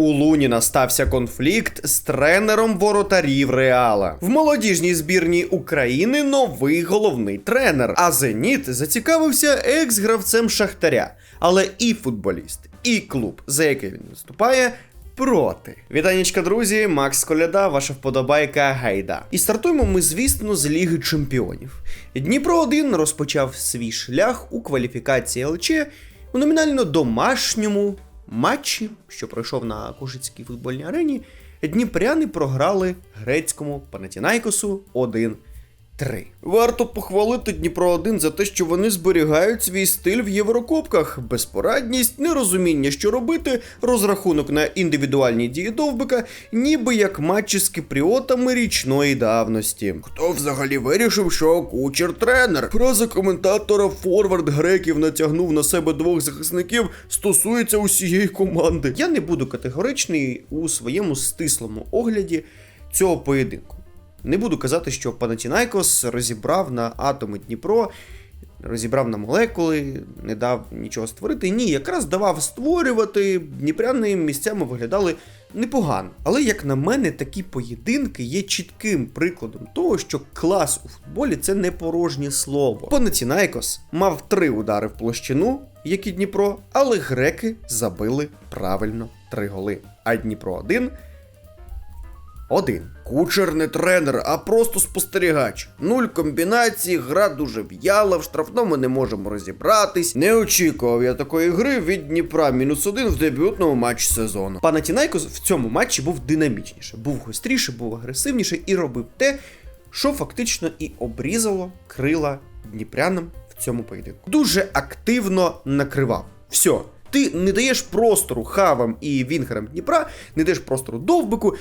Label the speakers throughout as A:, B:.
A: У Луніна стався конфлікт з тренером воротарів Реала. В молодіжній збірній України новий головний тренер. А Зеніт зацікавився екс-гравцем Шахтаря. Але і футболіст, і клуб, за який він виступає. Проти вітанічка, друзі, Макс Коляда, ваша вподобайка Гайда. І стартуємо ми, звісно, з Ліги Чемпіонів. Дніпро 1 розпочав свій шлях у кваліфікації ЛЧ у номінально домашньому матчі, що пройшов на Кушицькій футбольній арені. Дніпряни програли грецькому Панатінайкосу 1 3. Варто похвалити Дніпро 1 за те, що вони зберігають свій стиль в Єврокубках, безпорадність, нерозуміння, що робити, розрахунок на індивідуальні дії довбика, ніби як матчі з кипріотами річної давності. Хто взагалі вирішив, що кучер тренер? Фраза коментатора Форвард греків натягнув на себе двох захисників стосується усієї команди. Я не буду категоричний у своєму стислому огляді цього поєдинку. Не буду казати, що Панатінайкос розібрав на атоми Дніпро, розібрав на молекули, не дав нічого створити. Ні, якраз давав створювати. Дніпряни місцями виглядали непогано. Але, як на мене, такі поєдинки є чітким прикладом того, що клас у футболі це не порожнє слово. Панатінайкос мав три удари в площину, як і Дніпро, але греки забили правильно три голи. А Дніпро 1 один. Кучер не тренер, а просто спостерігач. Нуль комбінацій, гра дуже в'яла, в штрафному не можемо розібратись. Не очікував я такої гри від Дніпра мінус один в дебютному матчі сезону. Панатінайкос в цьому матчі був динамічніше, був гостріше, був агресивніше і робив те, що фактично і обрізало крила дніпрянам в цьому поєдинку. Дуже активно накривав. Все. Ти не даєш простору хавам і вінгерам Дніпра, не даєш простору довбику,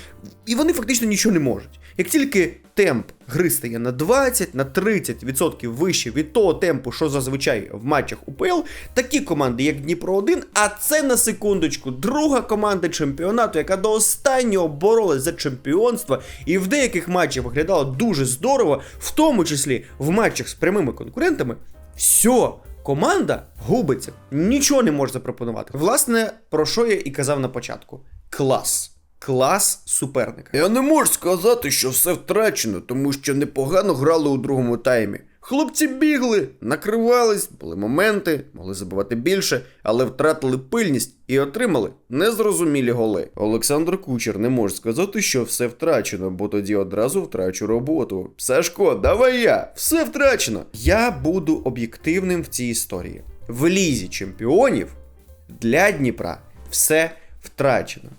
A: і вони фактично нічого не можуть. Як тільки темп гри стає на 20, на 30% вище від того темпу, що зазвичай в матчах УПЛ, такі команди, як Дніпро 1, а це на секундочку, друга команда чемпіонату, яка до останнього боролась за чемпіонство, і в деяких матчах виглядала дуже здорово, в тому числі в матчах з прямими конкурентами, все. Команда губиться, нічого не може запропонувати. Власне, про що я і казав на початку: клас. Клас суперника. Я не можу сказати, що все втрачено, тому що непогано грали у другому таймі. Хлопці бігли, накривались, були моменти, могли забивати більше, але втратили пильність і отримали незрозумілі голи. Олександр Кучер не може сказати, що все втрачено, бо тоді одразу втрачу роботу. Сашко, давай я, все втрачено. Я буду об'єктивним в цій історії. В лізі чемпіонів для Дніпра все втрачено.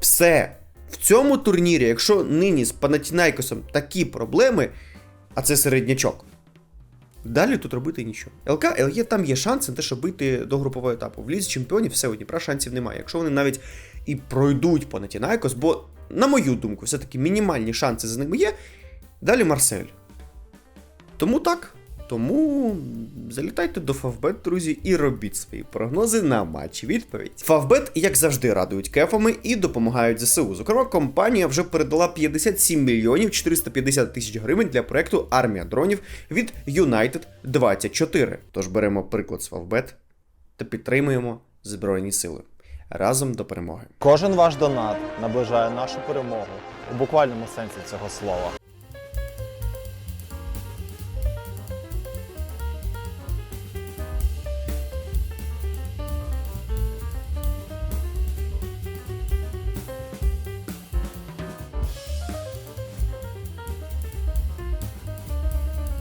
A: Все. В цьому турнірі, якщо нині з Панатінайкосом такі проблеми, а це середнячок. Далі тут робити нічого. ЛК, ЛЄ там є шанси на те, щоб бити до групового етапу. В лізі чемпіонів все у Дніпра шансів немає. Якщо вони навіть і пройдуть Панатінайкос, бо, на мою думку, все-таки мінімальні шанси за ними є. Далі Марсель. Тому так. Тому залітайте до Фавбет, друзі, і робіть свої прогнози на матчі. Відповідь. Фавбет, як завжди, радують кефами і допомагають ЗСУ. Зокрема, компанія вже передала 57 мільйонів 450 тисяч гривень для проекту Армія дронів від United 24. Тож беремо приклад з Фавбет та підтримуємо Збройні Сили. Разом до перемоги.
B: Кожен ваш донат наближає нашу перемогу у буквальному сенсі цього слова.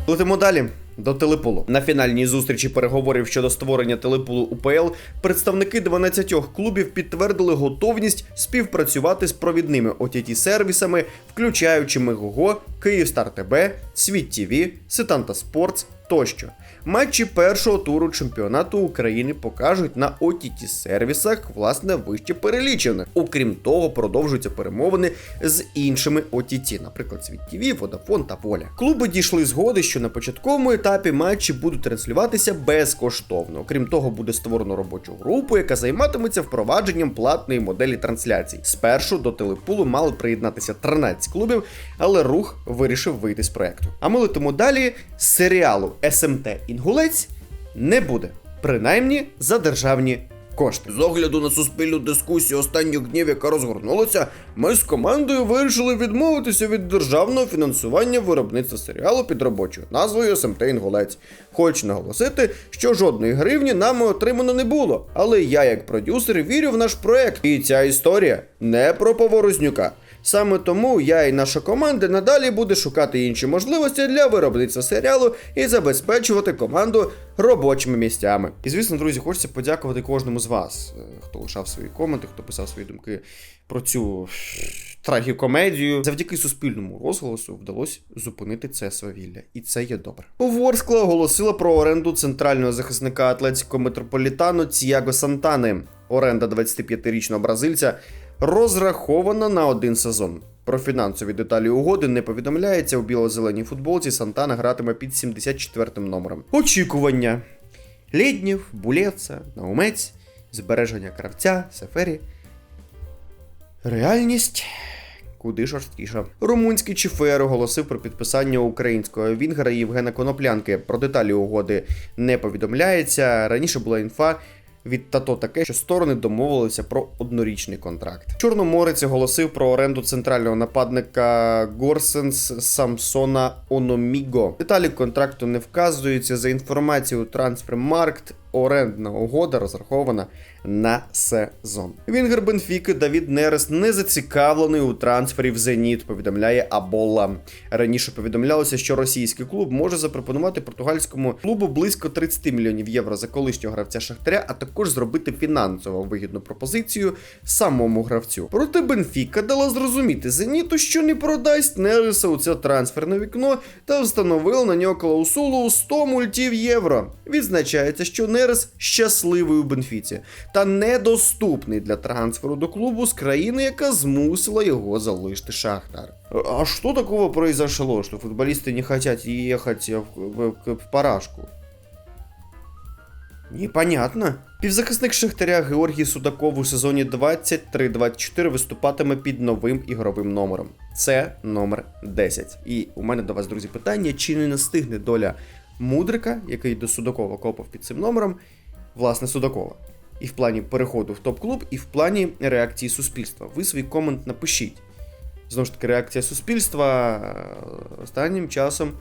A: Летимо далі. До телепулу на фінальній зустрічі переговорів щодо створення телепулу УПЛ представники 12 клубів підтвердили готовність співпрацювати з провідними ott сервісами, включаючи Мегого, Київстар ТБ, Світ ТВ, Ситанта Спортс тощо. Матчі першого туру чемпіонату України покажуть на ott сервісах, власне, вище перелічених. Окрім того, продовжуються перемовини з іншими OTT, наприклад, Світ ТВ, Водафон та Воля. Клуби дійшли згоди, що на початковому етапі матчі будуть транслюватися безкоштовно. Окрім того, буде створено робочу групу, яка займатиметься впровадженням платної моделі трансляцій. Спершу до телепулу мали приєднатися 13 клубів, але рух вирішив вийти з проекту. А ми летимо далі серіалу СМТ Інгулець не буде, принаймні за державні кошти. З огляду на суспільну дискусію останніх днів, яка розгорнулася, ми з командою вирішили відмовитися від державного фінансування виробництва серіалу під робочою назвою СМТ Інгулець. Хочу наголосити, що жодної гривні нами отримано не було. Але я, як продюсер, вірю в наш проект. І ця історія не про Поворознюка. Саме тому я і наша команда надалі буде шукати інші можливості для виробництва серіалу і забезпечувати команду робочими місцями. І звісно, друзі, хочеться подякувати кожному з вас, е, хто лишав свої коменти, хто писав свої думки про цю трагікомедію. Завдяки суспільному розголосу вдалося зупинити це свавілля, і це є добре. Ворскла оголосила про оренду центрального захисника Атлетико Метрополітану Тіаго Сантани. Оренда 25-річного бразильця розрахована на один сезон. Про фінансові деталі угоди не повідомляється у біло-зеленій футболці. Сантана гратиме під 74-м номером. Очікування: Лєднєв, Булєца, Наумець, збереження кравця, Сефері. Реальність. Куди жорсткіша. Румунський ЧФР оголосив про підписання українського вінгера Євгена Коноплянки. Про деталі угоди не повідомляється. Раніше була інфа. Від тато таке, що сторони домовилися про однорічний контракт. Чорноморець оголосив про оренду центрального нападника Горсенс Самсона Ономіго. Деталі контракту не вказуються. За інформацією Transfermarkt, орендна угода розрахована на сезон. Вінгер Бенфіки Давід Нерес не зацікавлений у трансфері в Зеніт, повідомляє Абола. Раніше повідомлялося, що російський клуб може запропонувати португальському клубу близько 30 мільйонів євро за колишнього гравця Шахтаря, а також зробити фінансово вигідну пропозицію самому гравцю. Проте Бенфіка дала зрозуміти Зеніту, що не продасть Нереса у це трансферне вікно та встановила на нього клаусулу у 100 мультів євро. Відзначається, що Нерес щасливий у Бенфіці та недоступний для трансферу до клубу з країни, яка змусила його залишити Шахтар. А что такого произошло, что футболисты не хотят ехать в, в, в, в парашку? Непонятно. Півзахисник Шахтаря Георгій Судаков у сезоні 23-24 виступатиме під новим ігровим номером. Це номер 10. І у мене до вас, друзі, питання: чи не настигне доля Мудрика, який до Судакова копав під цим номером, власне, Судакова. І в плані переходу в топ-клуб, і в плані реакції суспільства. Ви свій комент напишіть. Знову ж таки, реакція суспільства е, останнім часом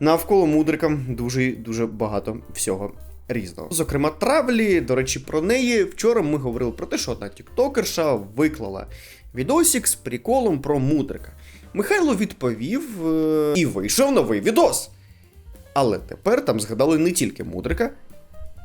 A: навколо мудрика дуже дуже багато всього різного. Зокрема, травлі, до речі, про неї вчора ми говорили про те, що одна тіктокерша виклала відосик з приколом про мудрика. Михайло відповів е, і вийшов новий відос. Але тепер там згадали не тільки мудрика,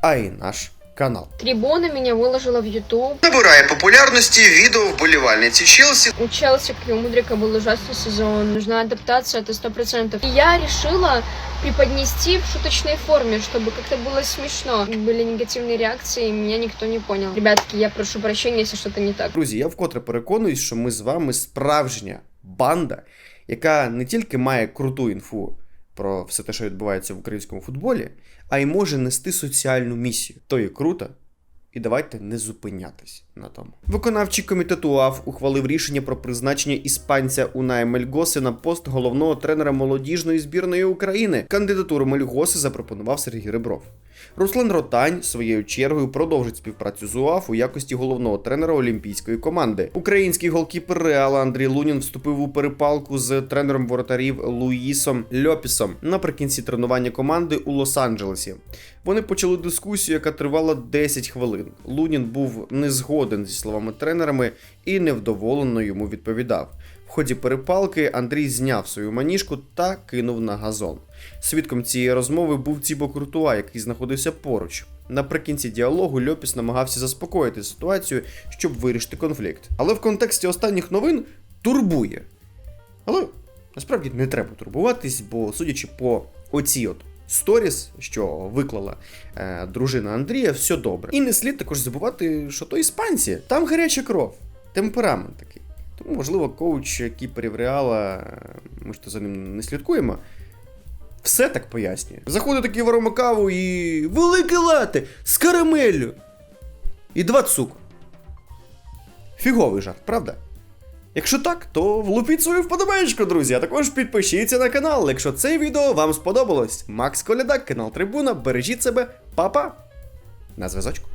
A: а й наш канал.
C: Трибуна меня выложила в YouTube.
A: Набирає популярності відео вболівальниці Челсі
C: У Челси, как и у Мудрика, был ужасный сезон. Нужна адаптация, это сто процентов. И я решила преподнести в шуточной форме, чтобы как-то было смешно. Были негативные реакции, и меня никто не понял. Ребятки, я прошу прощения, если что-то не так.
A: Друзі, я вкотре переконуюсь, що ми з вами справжня банда, яка не тільки має круту інфу про все те, що відбувається в українському футболі, а й може нести соціальну місію. То є круто. І давайте не зупинятись на тому. Виконавчий комітет УАФ ухвалив рішення про призначення іспанця Уная Мельгоси на пост головного тренера молодіжної збірної України. Кандидатуру Мельгоси запропонував Сергій Ребров. Руслан Ротань своєю чергою продовжить співпрацю з УАФ у якості головного тренера олімпійської команди. Український голкіпер Реала Андрій Лунін вступив у перепалку з тренером воротарів Луїсом Льопісом наприкінці тренування команди у Лос-Анджелесі. Вони почали дискусію, яка тривала 10 хвилин. Лунін був не згоден зі словами тренерами і невдоволено йому відповідав. В ході перепалки Андрій зняв свою маніжку та кинув на газон. Свідком цієї розмови був Цібо Куртуа, який знаходився поруч. Наприкінці діалогу Льопіс намагався заспокоїти ситуацію, щоб вирішити конфлікт. Але в контексті останніх новин турбує. Але насправді не треба турбуватись, бо судячи по оцій от сторіс, що виклала е, дружина Андрія, все добре. І не слід також забувати, що то іспанці, там гаряча кров, темперамент такий. Тому, можливо, коуч кіперів Реала, е, ми ж то за ним не слідкуємо. Все так пояснює. Заходить такий в каву і. Велике лате з карамеллю. І два цукру. Фіговий жарт, правда? Якщо так, то влупіть свою вподобаєчку, друзі, а також підпишіться на канал, якщо це відео вам сподобалось. Макс Колядак, канал Трибуна, бережіть себе, па-па! На зв'язочку.